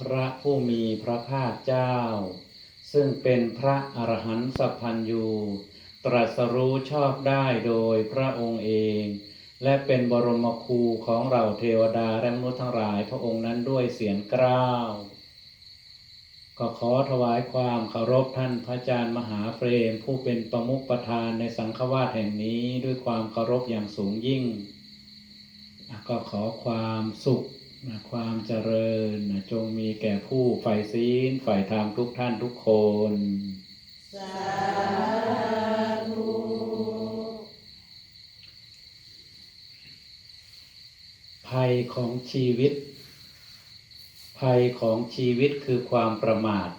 พระผู้มีพระภาคเจ้า ซึ่งเป็นพระอรหันตสัพพัญญูตรัสรู้ชอบได้โดยพระองค์เอง และเป็นบรมครูของเราเทวดาและมนุษย์ทั้งหลายพระองค์นั้นด้วยเสียงกล้าว ก็ขอถวายความเคารพท่านพระอาจารย์มหาเฟรม ผู้เป็นประมุขประธานในสังฆวาสแห่งนี้ด้วยความเคารพอย่างสูงยิ่ง ก็ขอความสุข นะความเจริญนะจงมีแก่ผู้ใฝ่ศีลใฝ่ธรรมทุกท่านทุกคน สาธุภัยของชีวิต ภัยของชีวิตคือความประมาท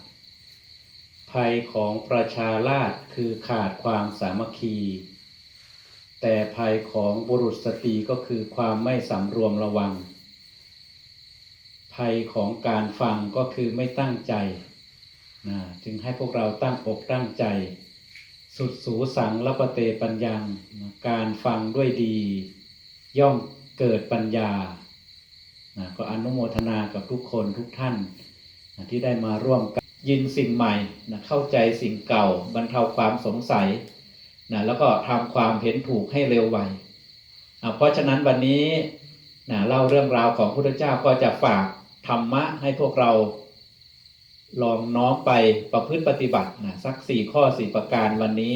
ภัยของประชาราษฎร์คือขาดความสามัคคี แต่ภัยของบุรุษสตรีก็คือความไม่สำรวมระวัง ภัยของการฟังก็คือไม่ตั้งใจนะจึงให้พวกเราตั้งอกตั้งใจ สุดสูสังละปะเตปัญญังนะการฟังด้วยดี ย่อมเกิดปัญญานะก็อนุโมทนากับทุกคนทุกท่านนะที่ได้มาร่วมกันยินสิ่งใหม่นะเข้าใจสิ่งเก่าบรรเทาความสงสัยนะแล้วก็ทำความเห็นถูกให้เร็วไวอะเพราะฉะนั้นวันนี้นะเล่าเรื่องราวของพระพุทธเจ้าก็จะฝาก ธรรมะให้พวกเรา ลองน้อมไปประพฤติปฏิบัตินะสักสี่ข้อสี่ประการวันนี้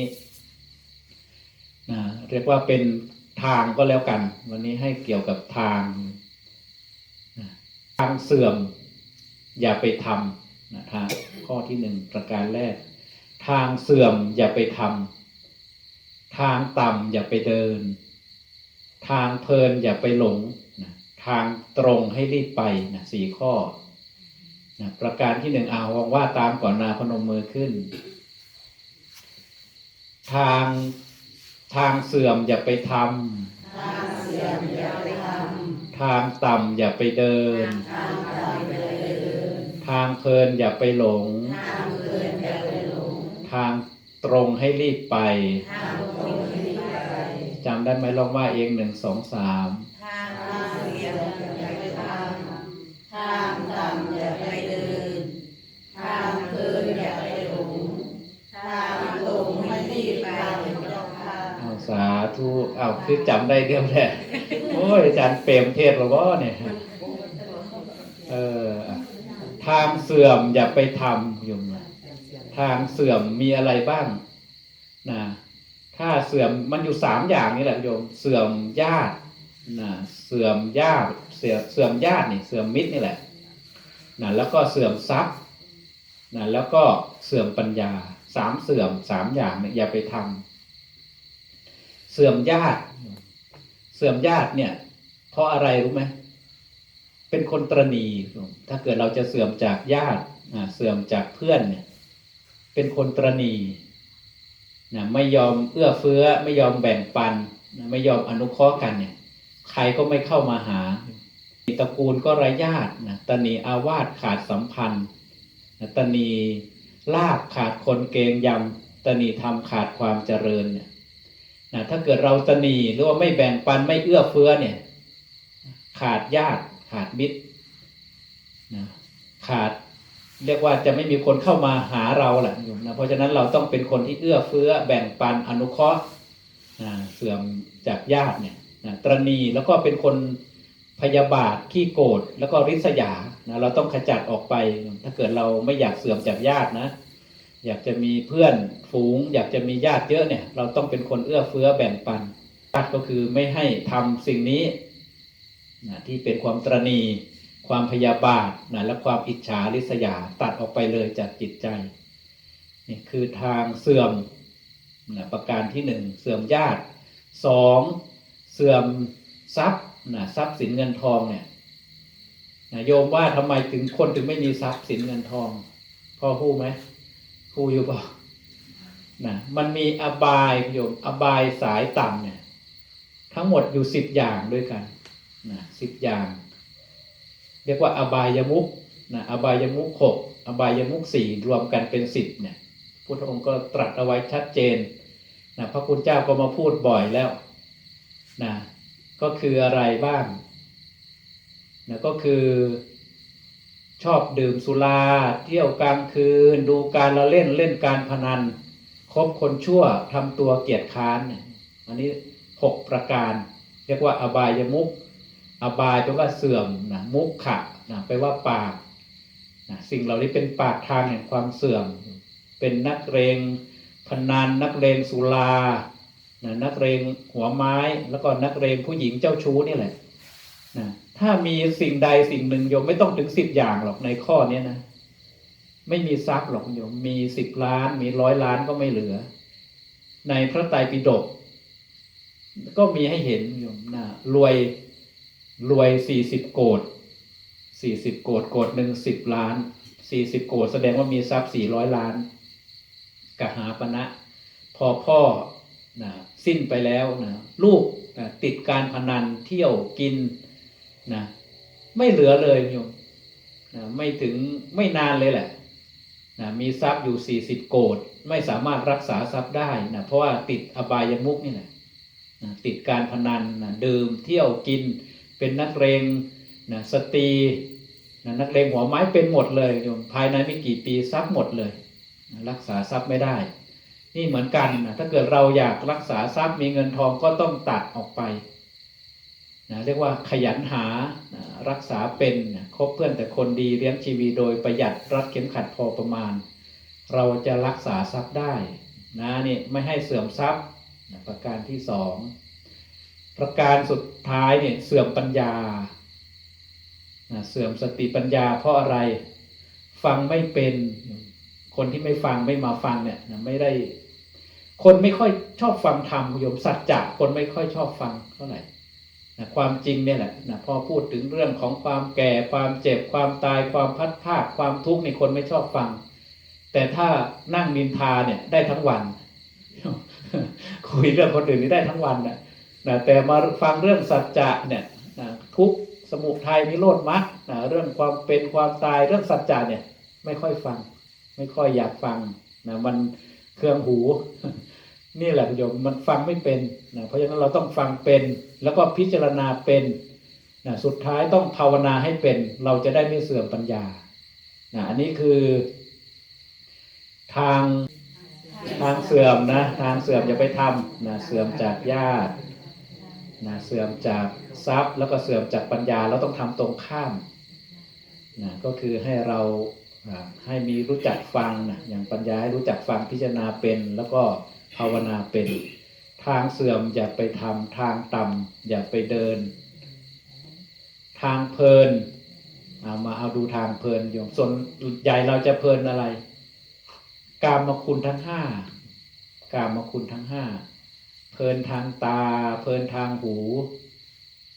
นะเรียกว่าเป็นทางก็แล้วกัน วันนี้ให้เกี่ยวกับทางนะทางเสื่อม อย่าไปทำนะทางข้อที่หนึ่งประการแรก ทางเสื่อมอย่าไปทำทางต่ำอย่าไปเดิน ทางเพลินอย่าไปหลงนะ ทางตรงให้รีบไปนะสี่ข้อนะประการที่หนึ่งเอาวางว่าตามก่อนนาพนมมือขึ้น ทางทางเสื่อมอย่าไปททางเสื่อมอย่าไปทำทางต่ำอย่าไปเดิน ทางต่ำอย่าไปเดิน ทางเพลินอย่าไปหลง ทางเพลินอย่าไปหลง ทางตรงให้รีบไป ทางตรงให้รีบไปจำได้ไหมลองว่าเองหนึ่งสองสาม ทางเสื่อมอย่าไปทำทางต่ำอย่าไปเดิน ทางเพลินอย่าไปหลง ทางตรงให้รีบไปเจ้าค่ะ เอาสา ธุเอาคือจำได้เดียวแหละโอ้ยอาจารย์เปรมเทศหรอวะเนี่ยเออทางเสื่อมอย่าไปทำโยมนะทางเสื่อมมีอะไรบ้างนะถ้าเสื่อมมันอยู่สามอย่างนี่แหละโยมเสื่อมญาตินะเสื่อมญาติเสื่อมเสื่อมญาตินี่เสื่อมมิตรนี่แหละนะแล้วก็เสื่อมทรัพย์นะแล้วก็เสื่อมปัญญาสามเสื่อมสามอย่างเนี่ยอย่าไปทำ เสื่อมญาติ เสื่อมญาติเนี่ย เพราะอะไรรู้ไหมเป็นคนตรณีถ้าเกิดเราจะเสื่อมจากญาติเสื่อมจากเพื่อนเนี่ย เป็นคนตรณีนะไม่ยอมเอื้อเฟื้อ ไม่ยอมแบ่งปันนะไม่ยอมอนุเคราะห์กันเนี่ย ใครก็ไม่เข้ามาหาตระกูลก็ระญาตินะตนีอาวาสขาดสัมพันธ์นะตนีลาบขาดคนเกงยำตนีทำขาดความเจริญเนี่ย นะถ้าเกิดเราตนีหรือว่าไม่แบ่งปันไม่เอื้อเฟื้อเนี่ย ขาดญาติขาดมิตรนะขาดเรียกว่าจะไม่มีคนเข้ามาหาเราแหละโยมนะเพราะฉะนั้นเราต้องเป็นคนที่เอื้อเฟื้อ แบ่งปันอนุเคราะห์เสื่อมจากญาติเนี่ยนะตรณีแล้วก็เป็นคนพยาบาทขี้โกรธแล้วก็ริษยานะเราต้องขจัดออกไป ถ้าเกิดเราไม่อยากเสื่อมจากญาตินะ อยากจะมีเพื่อนฝูง อยากจะมีญาติเยอะเนี่ย เราต้องเป็นคนเอื้อเฟื้อแบ่งปันญาติก็คือไม่ให้ทำสิ่งนี้นะที่เป็นความตรณี ความพยาบาทนะและความอิจฉาริษยาตัดออกไปเลยจากจิตใจนี่คือทางเสื่อมนะประการที่หนึ่งเสื่อมญาติสองเสื่อมทรัพย์นะทรัพย์สินเงินทองเนี่ยนะโยมว่าทำไมถึงคนถึงไม่มีทรัพย์สินเงินทองพ่อพูดไหม พูดอยู่เปล่นะมันมีอบายโยมอบายสายต่ำเนี่ย ทั้งหมดอยู่สิบอย่างด้วยกันนะสิบอย่าง เรียกว่าอบายมุกนะอบายมุกหกอบายมุกสี่รวมกันเป็นสิบเนี่ยพุทธองค์ก็ตรัสเอาไว้ชัดเจนนะพระคุณเจ้าก็มาพูดบ่อยแล้วนะก็คืออะไรบ้างนะก็คือ ชอบดื่มสุรา เที่ยวกลางคืน ดูการละเล่นเล่นการพนัน คบคนชั่วทำตัวเกียจค้าน อันนี้หกประการ เรียกว่าอบายมุกอบายแปลว่าเสื่อมนะมุกขะนะแปลว่าปากนะสิ่งเหล่านี้เป็นปากทางแห่งความเสื่อม เป็นนักเรงพนันนักเรงสุรานะนักเรงหัวไม้แล้วก็นักเรงผู้หญิงเจ้าชู้นี่แหละนะ ถ้ามีสิ่งใดสิ่งหนึ่งโยมไม่ต้องถึงสิบอย่างหรอกในข้อเนี้ยนะ ไม่มีทรัพย์หรอกโยมมีสิบล้าน มีร้อยล้านก็ไม่เหลือ ในพระไตรปิฎกก็มีให้เห็นโยมนะรวยรวยสี่สิบโกดสี่สิบโกดโกดหนึ่งสิบล้านสี่สิบโกดแสดงว่ามีทรัพย์สี่ร้อยล้านกหาปณะพอพ่อนะสิ้นไปแล้วนะลูกนะติดการพนันเที่ยวกิน นะไม่เหลือเลยโยมนะไม่ถึงไม่นานเลยแหละนะมีทรัพย์อยู่สี่สิบโกดไม่สามารถรักษาทรัพย์ได้นะเพราะว่าติดอบายมุกนี่แหละนะติดการพนันนะดื่มเที่ยวกินเป็นนักเรงนะสตรีนะนักเลงหัวไม้เป็นหมดเลยโยมภายในไม่กี่ปีทรัพย์หมดเลยนะรักษาทรัพย์ไม่ได้ นี่เหมือนกันนะถ้าเกิดเราอยากรักษาทรัพย์มีเงินทองก็ต้องตัดออกไป นะเรียกว่าขยันหานะรักษาเป็นนะคบเพื่อนแต่คนดีเลี้ยงชีวีโดยประหยัดรัดเข็มขัดพอประมาณ เราจะรักษาทรัพย์ได้นะนี่ไม่ให้เสื่อมทรัพย์นะประการที่สองประการสุดท้ายเนี่ยเสื่อมปัญญานะเสื่อมสติปัญญาเพราะอะไร ฟังไม่เป็นคนที่ไม่ฟังไม่มาฟังเนี่ยนะไม่ได้ คนไม่ค่อยชอบฟังธรรมโยมสัจจะคนไม่ค่อยชอบฟังเท่าไหร่ นะความจริงเนี่ยแหละนะพอพูดถึงเรื่องของความแก่ความเจ็บความตายความพัดพาดความทุกข์ในคนไม่ชอบฟัง แต่ถ้านั่งนินทาเนี่ยได้ทั้งวัน คุยเรื่องคนอื่นนี่ได้ทั้งวันนะนะแต่มาฟังเรื่องสัจจะเนี่ยนะทุกสมุทัยนิโรธมรรคนะเรื่องความเป็นความตายเรื่องสัจจะเนี่ย ไม่ค่อยฟัง ไม่ค่อยอยากฟังนะมันเครื่องหู นี่แหละโยมมันฟังไม่เป็นนะเพราะฉะนั้นเราต้องฟังเป็น แล้วก็พิจารณาเป็นนะสุดท้ายต้องภาวนาให้เป็น เราจะได้ไม่เสื่อมปัญญานะอันนี้คือ ทางทางเสื่อมนะ ทางเสื่อมอย่าไปทำนะเสื่อมจากญาตินะเสื่อมจากทรัพย์ แล้วก็เสื่อมจากปัญญาเราต้องทำตรงข้ามนะก็คือให้เราอ่าให้มีรู้จักฟังนะอย่างปัญญาให้รู้จักฟังพิจารณาเป็น แล้วก็ ภาวนาเป็นทางเสื่อมอย่าไปทำทางต่ำอย่าไปเดิน ทางเพลินเอามาเอาดูทางเพลินโยมส่วนใหญ่เราจะเพลินอะไร กามคุณทั้งห้ากามคุณทั้งห้าเพลินทางตา เพลินทางหู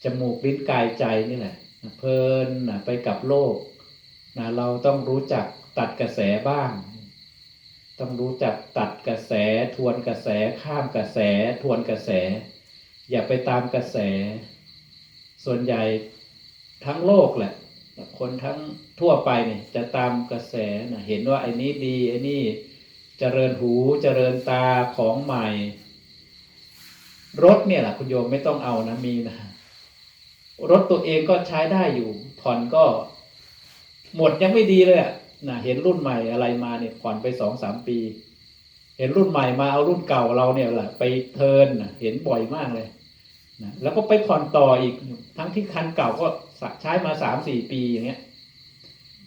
จมูกลิ้นกายใจนี่แหละ เพลินไปกับโลกนะเราต้องรู้จักตัดกระแสบ้าง ต้องรู้จักตัดกระแสทวนกระแสข้ามกระแสทวนกระแส อย่าไปตามกระแส ส่วนใหญ่ทั้งโลกแหละ คนทั้งทั่วไปเนี่ยจะตามกระแสนะเห็นว่าไอ้นี้ดีไอ้นี่เจริญหูเจริญตาของใหม่ รถเนี่ยแหละคุณโยมไม่ต้องเอานะมีนะรถตัวเองก็ใช้ได้อยู่ ผ่อนก็หมดยังไม่ดีเลยอะ นะเห็นรุ่นใหม่อะไรมาเนี่ยผ่อนไปสองสามปี เห็นรุ่นใหม่มาเอารุ่นเก่าเราเนี่ยแหละไปเทินนะเห็นบ่อยมากเลยนะแล้วก็ไปผ่อนต่ออีกทั้งที่คันเก่าก็ใช้มาสามสี่ปีอย่างเงี้ย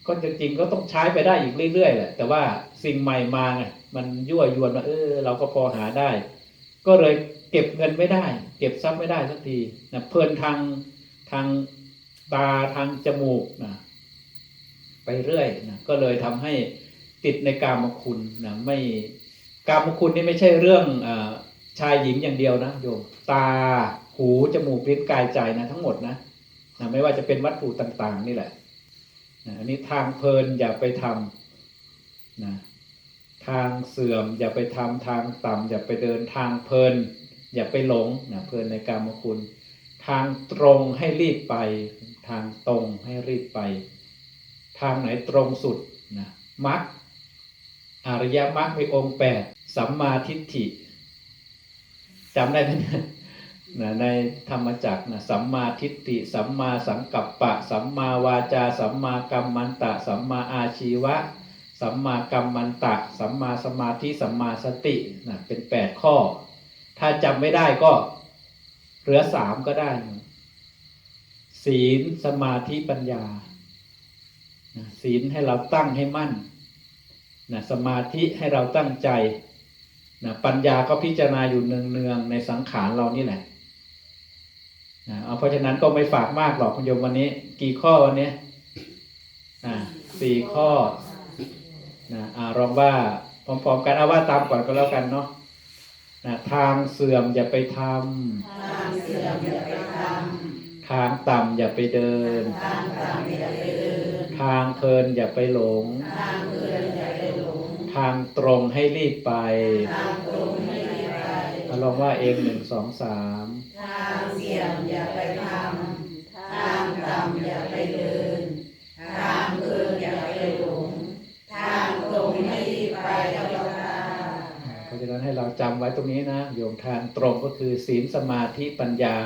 ก็จริงๆก็ต้องใช้ไปได้อีกเรื่อยๆแหละแต่ว่าสิ่งใหม่มาไงมันยั่วยวนมาเออ เราก็พอหาได้ ก็เลยเก็บเงินไม่ได้ เก็บทรัพย์ไม่ได้สักทีนะเพลินทางทางตาทางจมูกนะ เรื่อยนะก็เลยทำให้ติดในกามคุณนะไม่กามคุณนี่ไม่ใช่เรื่องอชายหญิงอย่างเดียวนะโยมตาหูจมูกลิ้นกายใจนะทั้งหมดนะนะไม่ว่าจะเป็นวัตถุต่าง ๆ นี่แหละนะอันนี้ทางเพลินอย่าไปทำนะทางเสื่อม อย่าไปทำทางต่ำอย่าไปเดินทางเพลิน อย่าไปหลงนะเพลินในกามคุณ ทางตรงให้รีบไป ทางตรงให้รีบไป ทางไหนตรงสุดนะมรรคอริยมรรคมีองค์แปดสัมมาทิฏฐิจำได้ไหมนะในธรรมจักรนะสัมมาทิฏฐิสัมมาสังกัปปะ สัมมาวาจา สัมมากัมมันตะ สัมมาอาชีวะ สัมมากัมมันตะ สัมมาสมาธิสัมมาสตินะเป็นแปดข้อ ถ้าจำไม่ได้ก็เหลือสามก็ได้ ศีลสมาธิปัญญา ศีลให้เราตั้งให้มั่นนะสมาธิให้เราตั้งใจนะปัญญาก็พิจารณาอยู่เนืองๆในสังขารเรานี่แหละนะเอาเพราะฉะนั้นก็ไม่ฝากมากหรอกคุณโยมวันนี้ กี่ข้อวันนี้อ่าสี่ข้อนะอ่าลองว่าพร้อมๆกันเอาว่าตามก่อนก็แล้วกันเนาะนะทางเสื่อมอย่าไปททางเสื่อมอย่าไปทำทางต่ำอย่าไปเดินำทางต่ำอย่าไปเดิน ทางเพลินอย่าไปหลงทางเดินอย่าไปหลง ทางตรงให้รีบไปทางตรงไม่มีไปเอาลองว่าเองหนึ่งสองสามทางเสี่ยงอย่าไปทำ ทางต่ำอย่าไปเดิน ทางเดินอย่าไปหลง ทางตรงไม่มีไปเจ้าค่ะเพราะฉะนั้นให้เราจำไว้ตรงนี้นะ โยมทางตรงก็คือศีลสมาธิปัญญา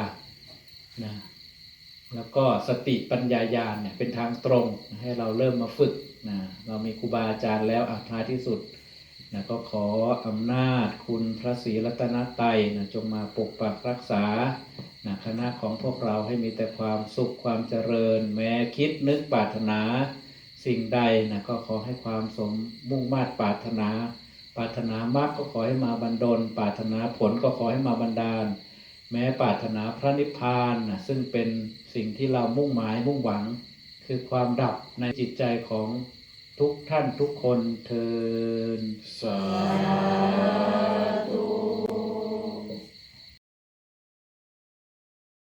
นะ แล้วก็สติปัญญาญาณเนี่ยเป็นทางตรงให้เราเริ่มมาฝึกนะเรามีครูบาอาจารย์แล้วอะท้ายที่สุดนะก็ขออำนาจคุณพระศรีรัตนตรัยนะจงมาปกปักรักษานะคณะของพวกเราให้มีแต่ความสุขความเจริญ แม้คิดนึกปรารถนา สิ่งใดนะก็ขอให้ความสมมุ่งมา่ปรารถนา ปรารถนามากก็ขอให้มาบันดล ปรารถนาผลก็ขอให้มาบันดาล แม้ปรารถนาพระนิพพานนะซึ่งเป็นสิ่งที่เรามุ่งหมายมุ่งหวัง คือความดับในจิตใจของทุกท่านทุกคนเทินสาธุ